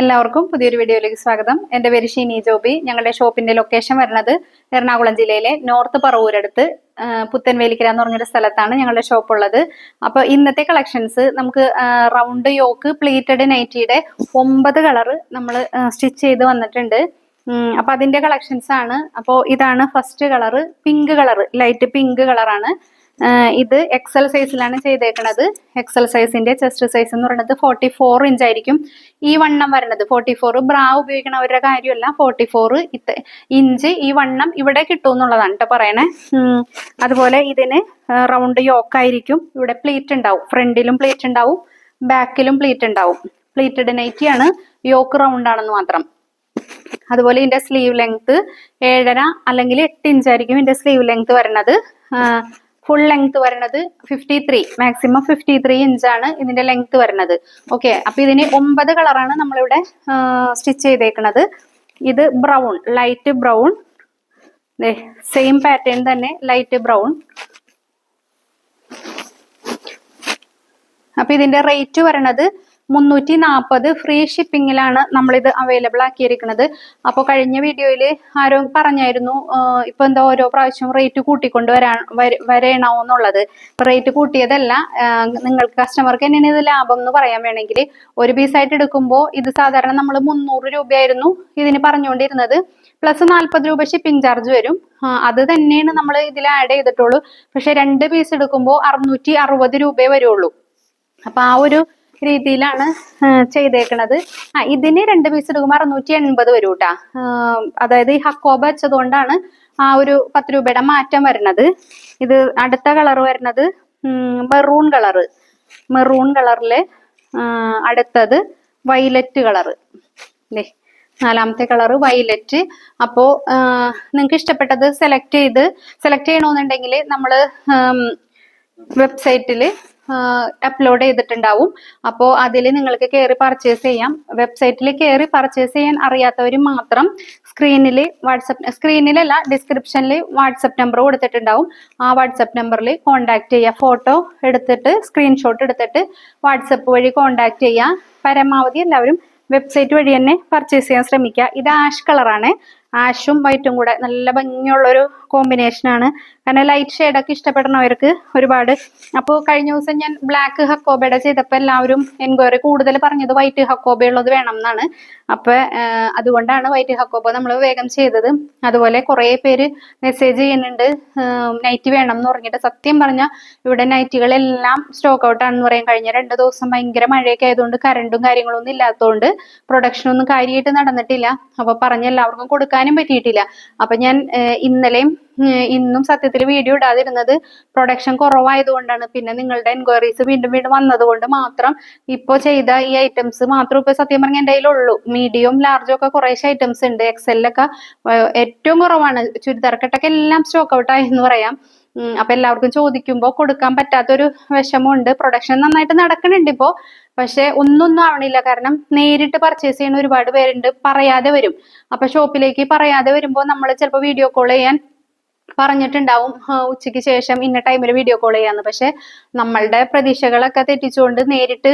എല്ലാവർക്കും പുതിയൊരു വീഡിയോയിലേക്ക് സ്വാഗതം. എന്റെ പേര് ഷീനി ജോബി. ഞങ്ങളുടെ ഷോപ്പിന്റെ ലൊക്കേഷൻ വരുന്നത് എറണാകുളം ജില്ലയിലെ നോർത്ത് പറവൂരടുത്ത് പുത്തൻവേലിക്കര എന്ന് പറഞ്ഞൊരു സ്ഥലത്താണ് ഞങ്ങളുടെ ഷോപ്പ് ഉള്ളത് അപ്പോൾ ഇന്നത്തെ കളക്ഷൻസ് നമുക്ക് റൗണ്ട് യോക്ക് പ്ലീറ്റഡ് നൈറ്റിയുടെ ഒമ്പത് കളറ് നമ്മൾ സ്റ്റിച്ച് ചെയ്ത് വന്നിട്ടുണ്ട്. അപ്പൊ അതിന്റെ കളക്ഷൻസ് ആണ് അപ്പോൾ ഇതാണ് first colour pink colour light pink കളറാണ്. ഇത് എക്സൽ സൈസിലാണ് ചെയ്തേക്കുന്നത് എക്സൽ സൈസിന്റെ ചെസ്റ്റ് സൈസ് എന്ന് പറയുന്നത് ഫോർട്ടി ഫോർ ഇഞ്ച് ആയിരിക്കും ഈ വണ്ണം വരുന്നത്. ഫോർട്ടി ഫോർ ബ്രാ ഉപയോഗിക്കണവരുടെ കാര്യമല്ല. ഫോർട്ടി ഫോർ ഇഞ്ച് ഈ വണ്ണം ഇവിടെ കിട്ടും എന്നുള്ളതാണ് കേട്ടോ പറയണേ. അതുപോലെ ഇതിന് റൗണ്ട് യോക്കായിരിക്കും ഇവിടെ പ്ലീറ്റ് ഉണ്ടാവും. ഫ്രണ്ടിലും പ്ലീറ്റ് ഉണ്ടാവും. ബാക്കിലും പ്ലീറ്റ് ഉണ്ടാവും. പ്ലീറ്റഡ് ആണ് യോക്ക് റൗണ്ട് ആണെന്ന് മാത്രം. അതുപോലെ ഇതിന്റെ സ്ലീവ് ലെങ്ത് ഏഴര അല്ലെങ്കിൽ എട്ട് ഇഞ്ച് ആയിരിക്കും ഇതിന്റെ സ്ലീവ് ലെങ്ത് വരുന്നത്. ഫുൾ ലെങ്ത് വരണത് fifty three maximum fifty three ഇഞ്ചാണ് ഇതിന്റെ ലെങ്ത് വരണത് ഓക്കെ അപ്പൊ ഇതിന് ഒമ്പത് കളറാണ് നമ്മളിവിടെ സ്റ്റിച്ച് ചെയ്തേക്കുന്നത് ഇത് brown light brown same pattern തന്നെ ലൈറ്റ് ബ്രൗൺ അപ്പൊ ഇതിന്റെ റേറ്റ് വരണത് മുന്നൂറ്റി നാൽപ്പത് ഫ്രീ ഷിപ്പിങ്ങിലാണ് നമ്മളിത് അവൈലബിൾ ആക്കിയിരിക്കുന്നത്. അപ്പോൾ കഴിഞ്ഞ വീഡിയോയിൽ ആരോ പറഞ്ഞായിരുന്നു ഇപ്പോൾ ഇപ്പൊ എന്താ ഓരോ പ്രാവശ്യം റേറ്റ് കൂട്ടിക്കൊണ്ട് വരാ വരേണമെന്നുള്ളത് റേറ്റ് കൂട്ടിയതല്ല നിങ്ങൾക്ക് കസ്റ്റമർക്ക് എങ്ങനെ ഇത് ലാഭം എന്ന് പറയാൻ വേണമെങ്കിൽ ഒരു പീസായിട്ട് എടുക്കുമ്പോൾ ഇത് സാധാരണ നമ്മൾ മുന്നൂറ് രൂപയായിരുന്നു ഇതിന് പറഞ്ഞുകൊണ്ടിരുന്നത്. പ്ലസ് നാൽപ്പത് രൂപ ഷിപ്പിംഗ് ചാർജ് വരും. അത് തന്നെയാണ് നമ്മൾ ഇതിൽ ആഡ് ചെയ്തിട്ടുള്ളൂ. പക്ഷെ രണ്ട് പീസ് എടുക്കുമ്പോൾ അറുന്നൂറ്റി അറുപത് രൂപയെ വരുള്ളൂ. അപ്പൊ ആ ഒരു രീതിയിലാണ് ചെയ്തേക്കണത്. ആ ഇതിന് രണ്ട് പീസ് എടുക്കുമ്പോൾ അറുന്നൂറ്റി എൺപത് വരും കേട്ടാ അതായത് ഈ ഹക്കോബ വെച്ചതുകൊണ്ടാണ് ആ ഒരു പത്ത് രൂപയുടെ മാറ്റം വരുന്നത്. ഇത് അടുത്ത കളർ വരുന്നത് മെറൂൺ കളറ് മെറൂൺ കളറിൽ അടുത്തത് വൈലറ്റ് കളറ് അല്ലേ നാലാമത്തെ കളർ വൈലറ്റ് അപ്പോൾ നിങ്ങൾക്ക് ഇഷ്ടപ്പെട്ടത് സെലക്ട് ചെയ്ത് സെലക്ട് ചെയ്യണമെന്നുണ്ടെങ്കിൽ നമ്മൾ വെബ്സൈറ്റിൽ അപ്ലോഡ് ചെയ്തിട്ടുണ്ടാവും. അപ്പോൾ അതിൽ നിങ്ങൾക്ക് കയറി പർച്ചേസ് ചെയ്യാം. വെബ്സൈറ്റിൽ കയറി പർച്ചേസ് ചെയ്യാൻ അറിയാത്തവർ മാത്രം സ്ക്രീനിൽ വാട്സപ്പ് സ്ക്രീനിലല്ല ഡിസ്ക്രിപ്ഷനിൽ വാട്സപ്പ് നമ്പർ കൊടുത്തിട്ടുണ്ടാവും. ആ വാട്സപ്പ് നമ്പറിൽ കോൺടാക്ട് ചെയ്യുക ഫോട്ടോ എടുത്തിട്ട് സ്ക്രീൻഷോട്ട് എടുത്തിട്ട് വാട്സപ്പ് വഴി കോൺടാക്ട് ചെയ്യുക പരമാവധി എല്ലാവരും വെബ്സൈറ്റ് വഴി തന്നെ പർച്ചേസ് ചെയ്യാൻ ശ്രമിക്കുക ഇത് ആഷ് കളറാണ് ആഷും വൈറ്റും കൂടെ നല്ല ഭംഗിയുള്ളൊരു കോമ്പിനേഷനാണ് കാരണം ലൈറ്റ് ഷെയ്ഡൊക്കെ ഇഷ്ടപ്പെടുന്നവർക്ക് ഒരുപാട്. അപ്പോൾ കഴിഞ്ഞ ദിവസം ഞാൻ ബ്ലാക്ക് ഹക്കോബയുടെ ചെയ്തപ്പോൾ എല്ലാവരും എൻക്വയറി കൂടുതൽ പറഞ്ഞത് വൈറ്റ് ഹക്കോബ ഉള്ളത് വേണം എന്നാണ്. അപ്പോൾ അതുകൊണ്ടാണ് വൈറ്റ് ഹക്കോബ നമ്മൾ വേഗം ചെയ്തത്. അതുപോലെ കുറേ പേര് മെസ്സേജ് ചെയ്യുന്നുണ്ട് നൈറ്റ് വേണം എന്ന് പറഞ്ഞിട്ട്. സത്യം പറഞ്ഞാൽ ഇവിടെ നൈറ്റുകളെല്ലാം സ്റ്റോക്ക് ഔട്ടാണെന്ന് പറയാൻ കഴിഞ്ഞ രണ്ട് ദിവസം ഭയങ്കര മഴയൊക്കെ ആയതുകൊണ്ട് കറണ്ടും കാര്യങ്ങളൊന്നും ഇല്ലാത്തതുകൊണ്ട് പ്രൊഡക്ഷനൊന്നും കാര്യമായിട്ട് നടന്നിട്ടില്ല. അപ്പോൾ പറഞ്ഞ എല്ലാവർക്കും കൊടുക്കാനും പറ്റിയിട്ടില്ല. അപ്പൊ ഞാൻ ഇന്നലെയും ഇന്നും സത്യത്തിൽ വീഡിയോ ഇടാതിരുന്നത് പ്രൊഡക്ഷൻ കുറവായതുകൊണ്ടാണ്. പിന്നെ നിങ്ങളുടെ എൻക്വയറീസ് വീണ്ടും വീണ്ടും വന്നതുകൊണ്ട് മാത്രം ഇപ്പോൾ ചെയ്ത ഈ ഐറ്റംസ് മാത്രം ഇപ്പൊ സത്യം പറഞ്ഞാൽ എന്റെ കയ്യിലുള്ളൂ. മീഡിയം ലാർജും ഒക്കെ കുറേശ്ശെ ഐറ്റംസ് ഉണ്ട്. എക്സലിലൊക്കെ ഏറ്റവും കുറവാണ്. ചുരിദാർ കെട്ടൊക്കെ എല്ലാം സ്റ്റോക്ക് ഔട്ടായി എന്ന് പറയാം. അപ്പൊ എല്ലാവർക്കും ചോദിക്കുമ്പോൾ കൊടുക്കാൻ പറ്റാത്തൊരു വിഷമമുണ്ട്. പ്രൊഡക്ഷൻ നന്നായിട്ട് നടക്കുന്നുണ്ട് ഇപ്പോ. പക്ഷെ ഒന്നൊന്നും ആവണില്ല. കാരണം നേരിട്ട് പർച്ചേസ് ചെയ്യുന്ന ഒരുപാട് പേരുണ്ട്. പറയാതെ വരും. അപ്പൊ ഷോപ്പിലേക്ക് പറയാതെ വരുമ്പോൾ നമ്മൾ ചിലപ്പോൾ വീഡിയോ കോൾ ചെയ്യാൻ പറഞ്ഞിട്ടുണ്ടാവും ഉച്ചയ്ക്ക് ശേഷം ഇന്ന ടൈമിൽ വീഡിയോ കോൾ ചെയ്യാന്ന്. പക്ഷെ നമ്മളുടെ പ്രതീക്ഷകളൊക്കെ തെറ്റിച്ചുകൊണ്ട് നേരിട്ട്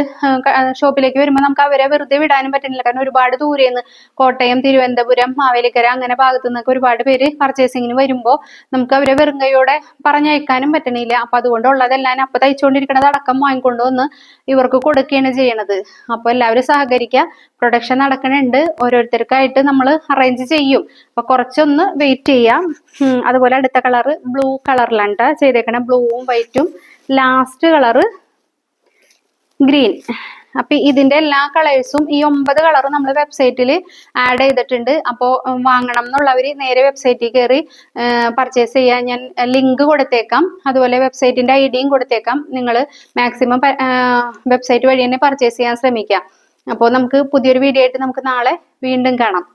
ഷോപ്പിലേക്ക് വരുമ്പോൾ നമുക്ക് അവരെ വെറുതെ വിടാനും പറ്റുന്നില്ല. കാരണം ഒരുപാട് ദൂരെന്ന് കോട്ടയം തിരുവനന്തപുരം മാവേലിക്കര അങ്ങനെ ഭാഗത്തു നിന്നൊക്കെ ഒരുപാട് പേര് പർച്ചേസിങ്ങിന് വരുമ്പോൾ നമുക്ക് അവരെ വെറും കൈയോടെ പറഞ്ഞയക്കാനും പറ്റണില്ല. അപ്പൊ അതുകൊണ്ടുള്ളതെല്ലാം അപ്പൊ തയ്ച്ചുകൊണ്ടിരിക്കുന്നത് അടക്കം വാങ്ങിക്കൊണ്ടു വന്ന് ഇവർക്ക് കൊടുക്കുകയാണ് ചെയ്യണത്. അപ്പൊ എല്ലാവരും സഹകരിക്കുക. പ്രൊഡക്ഷൻ നടക്കണുണ്ട്. ഓരോരുത്തർക്കായിട്ട് നമ്മൾ അറേഞ്ച് ചെയ്യും. അപ്പൊ കുറച്ചൊന്ന് വെയിറ്റ് ചെയ്യാം. അതുപോലെ അടുത്ത കളറ് ബ്ലൂ കളറിലാണ് കേട്ടോ ചെയ്തേക്കണം. ബ്ലൂവും വൈറ്റും ലാസ്റ്റ് കളറ് ഗ്രീൻ അപ്പൊ ഇതിന്റെ എല്ലാ കളേഴ്സും ഈ ഒമ്പത് കളറും നമ്മൾ വെബ്സൈറ്റിൽ ആഡ് ചെയ്തിട്ടുണ്ട്. അപ്പോൾ വാങ്ങണം എന്നുള്ളവർ നേരെ വെബ്സൈറ്റിൽ കയറി പർച്ചേസ് ചെയ്യാൻ ഞാൻ ലിങ്ക് കൊടുത്തേക്കാം. അതുപോലെ വെബ്സൈറ്റിന്റെ ഐഡിയും കൊടുത്തേക്കാം. നിങ്ങൾ മാക്സിമം വെബ്സൈറ്റ് വഴി തന്നെ പർച്ചേസ് ചെയ്യാൻ ശ്രമിക്കാം. അപ്പോൾ നമുക്ക് പുതിയൊരു വീഡിയോ ആയിട്ട് നമുക്ക് നാളെ വീണ്ടും കാണാം.